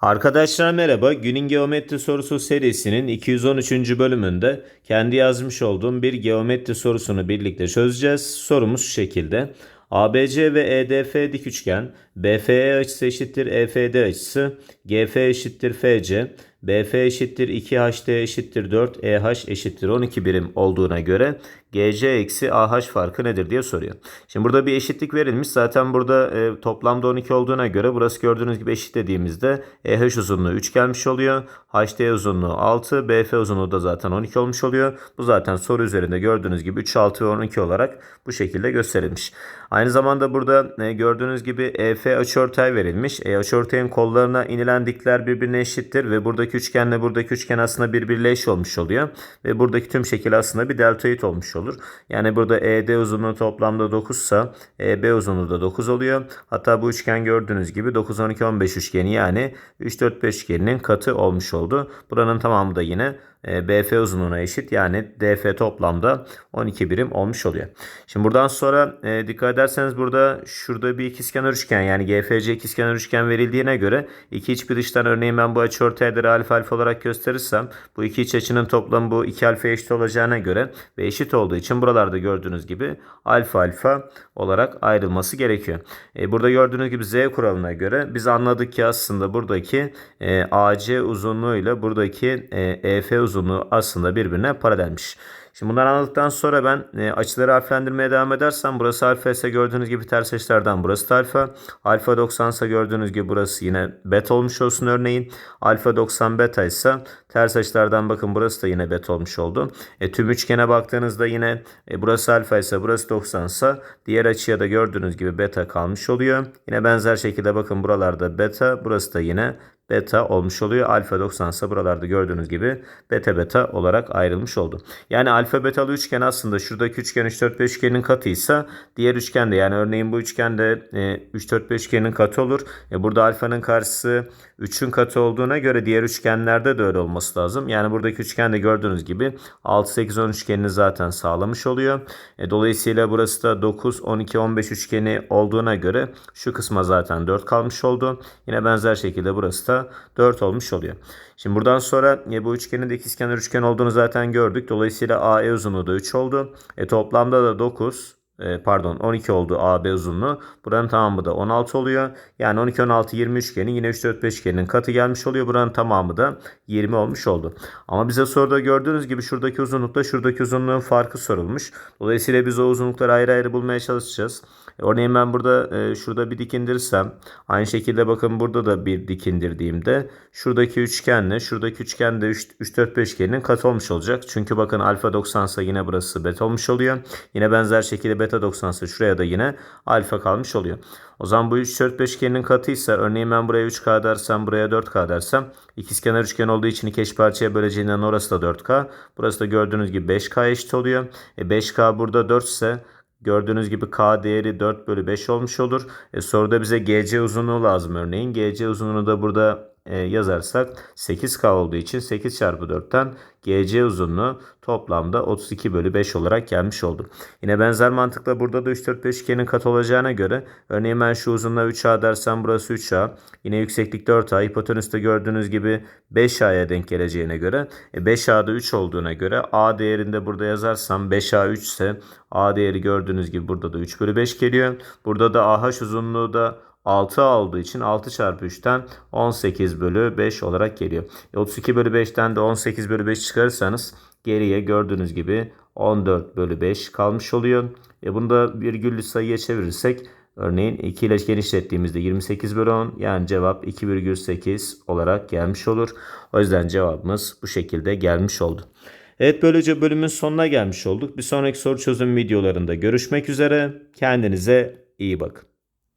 Arkadaşlar merhaba. Günün geometri sorusu serisinin 213. bölümünde kendi yazmış olduğum bir geometri sorusunu birlikte çözeceğiz. Sorumuz şu şekilde. ABC ve EDF dik üçgen, BFE açısı eşittir EFD açısı, GF eşittir FC, BF eşittir 2HT eşittir 4, EH eşittir 12 birim olduğuna göre GC eksi AH farkı nedir diye soruyor. Şimdi burada bir eşitlik verilmiş. Zaten burada e, toplamda 12 olduğuna göre burası gördüğünüz gibi eşit dediğimizde EH uzunluğu 3 gelmiş oluyor. HT uzunluğu 6, BF uzunluğu da zaten 12 olmuş oluyor. Bu zaten soru üzerinde gördüğünüz gibi 3, 6 ve 12 olarak bu şekilde gösterilmiş. Aynı zamanda burada e, gördüğünüz gibi EF açıortay verilmiş. E, açıortayın kollarına inilen dikler birbirine eşittir ve buradaki üçgenle buradaki üçgen aslında birbiriyle eş olmuş oluyor. Ve buradaki tüm şekil aslında bir deltoid olmuş olur. Yani burada ED uzunluğu toplamda 9 ise EB uzunluğu da 9 oluyor. Hatta bu üçgen gördüğünüz gibi 9, 12, 15 üçgeni yani 3, 4, 5 üçgeninin katı olmuş oldu. Buranın tamamı da yine BF uzunluğuna eşit yani DF toplamda 12 birim olmuş oluyor. Şimdi buradan sonra e, dikkat ederseniz burada şurada bir ikizkenar üçgen yani GFC ikizkenar üçgen verildiğine göre iki iç bir dıştan örneğin ben bu açı ortayları alfa alfa olarak gösterirsem bu iki iç açının toplamı bu iki alfa eşit olacağına göre ve eşit olduğu için buralarda gördüğünüz gibi alfa alfa olarak ayrılması gerekiyor. E, burada gördüğünüz gibi Z kuralına göre biz anladık ki aslında buradaki e, AC uzunluğu ile buradaki e, EF uzunluğu aslında birbirine paralelmiş. Şimdi bunları anladıktan sonra ben e, açıları harflendirmeye devam edersem burası alfa ise gördüğünüz gibi ters açılardan burası da alfa. Alfa 90 ise gördüğünüz gibi burası yine beta olmuş olsun örneğin. Alfa 90 beta ise ters açılardan bakın burası da yine beta olmuş oldu. E, tüm üçgene baktığınızda yine e, burası alfa ise burası 90 ise diğer açıya da gördüğünüz gibi beta kalmış oluyor. Yine benzer şekilde bakın buralarda beta burası da yine beta olmuş oluyor. Alfa 90 ise buralarda gördüğünüz gibi beta beta olarak ayrılmış oldu. Yani alfa betalı üçgen aslında şuradaki üçgen 3 4 5 üçgenin katıysa diğer üçgen de yani örneğin bu üçgen de e, 3 4 5 üçgenin katı olur. E, burada alfanın karşısı 3'ün katı olduğuna göre diğer üçgenlerde de öyle olması lazım. Yani buradaki üçgen de gördüğünüz gibi 6 8 10 üçgenini zaten sağlamış oluyor. E, dolayısıyla burası da 9 12 15 üçgeni olduğuna göre şu kısma zaten 4 kalmış oldu. Yine benzer şekilde burası da 4 olmuş oluyor. Şimdi buradan sonra e, bu üçgenin de ikizkenar üçgen olduğunu zaten gördük. Dolayısıyla AE uzunluğu da 3 oldu. E, toplamda da 9 e, pardon 12 oldu AB uzunluğu. Buranın tamamı da 16 oluyor. Yani 12 16 20 üçgenin yine 3 4 5 üçgenin katı gelmiş oluyor. Buranın tamamı da 20 olmuş oldu. Ama bize soruda gördüğünüz gibi şuradaki uzunlukla şuradaki uzunluğun farkı sorulmuş. Dolayısıyla biz o uzunlukları ayrı ayrı bulmaya çalışacağız. E, örneğin ben burada e, şurada bir dik indirirsem aynı şekilde bakın burada da bir dik indirdiğimde şuradaki üçgenle şuradaki üçgen de 3 3 4 5 üçgeninin katı olmuş olacak. Çünkü bakın alfa 90 ise yine burası beta olmuş oluyor. Yine benzer şekilde beta 90 ise şuraya da yine alfa kalmış oluyor. O zaman bu 3 4 5 üçgenin katıysa örneğin ben buraya 3K dersem buraya 4K dersem ikizkenar üçgen olduğu için iki eş parçaya böleceğinden orası da 4K. Burası da gördüğünüz gibi 5K eşit oluyor. E 5K burada 4 ise Gördüğünüz gibi K değeri 4 bölü 5 olmuş olur. E, soruda bize GC uzunluğu lazım örneğin. GC uzunluğunu da burada yazarsak 8K olduğu için 8 çarpı 4'ten GC uzunluğu toplamda 32 bölü 5 olarak gelmiş oldu. Yine benzer mantıkla burada da 3 4 5 üçgenin kat olacağına göre örneğin ben şu uzunluğa 3A dersem burası 3A. Yine yükseklik 4A. Hipotenüste gördüğünüz gibi 5A'ya denk geleceğine göre e, 5A'da 3 olduğuna göre A değerinde burada yazarsam 5A 3 ise A değeri gördüğünüz gibi burada da 3 bölü 5 geliyor. Burada da AH uzunluğu da 6 olduğu için 6 çarpı 3'ten 18 bölü 5 olarak geliyor. E 32 bölü 5'ten de 18 bölü 5 çıkarırsanız geriye gördüğünüz gibi 14 bölü 5 kalmış oluyor. E bunu da virgüllü sayıya çevirirsek örneğin 2 ile genişlettiğimizde 28 bölü 10 yani cevap 2,8 olarak gelmiş olur. O yüzden cevabımız bu şekilde gelmiş oldu. Evet böylece bölümün sonuna gelmiş olduk. Bir sonraki soru çözüm videolarında görüşmek üzere. Kendinize iyi bakın.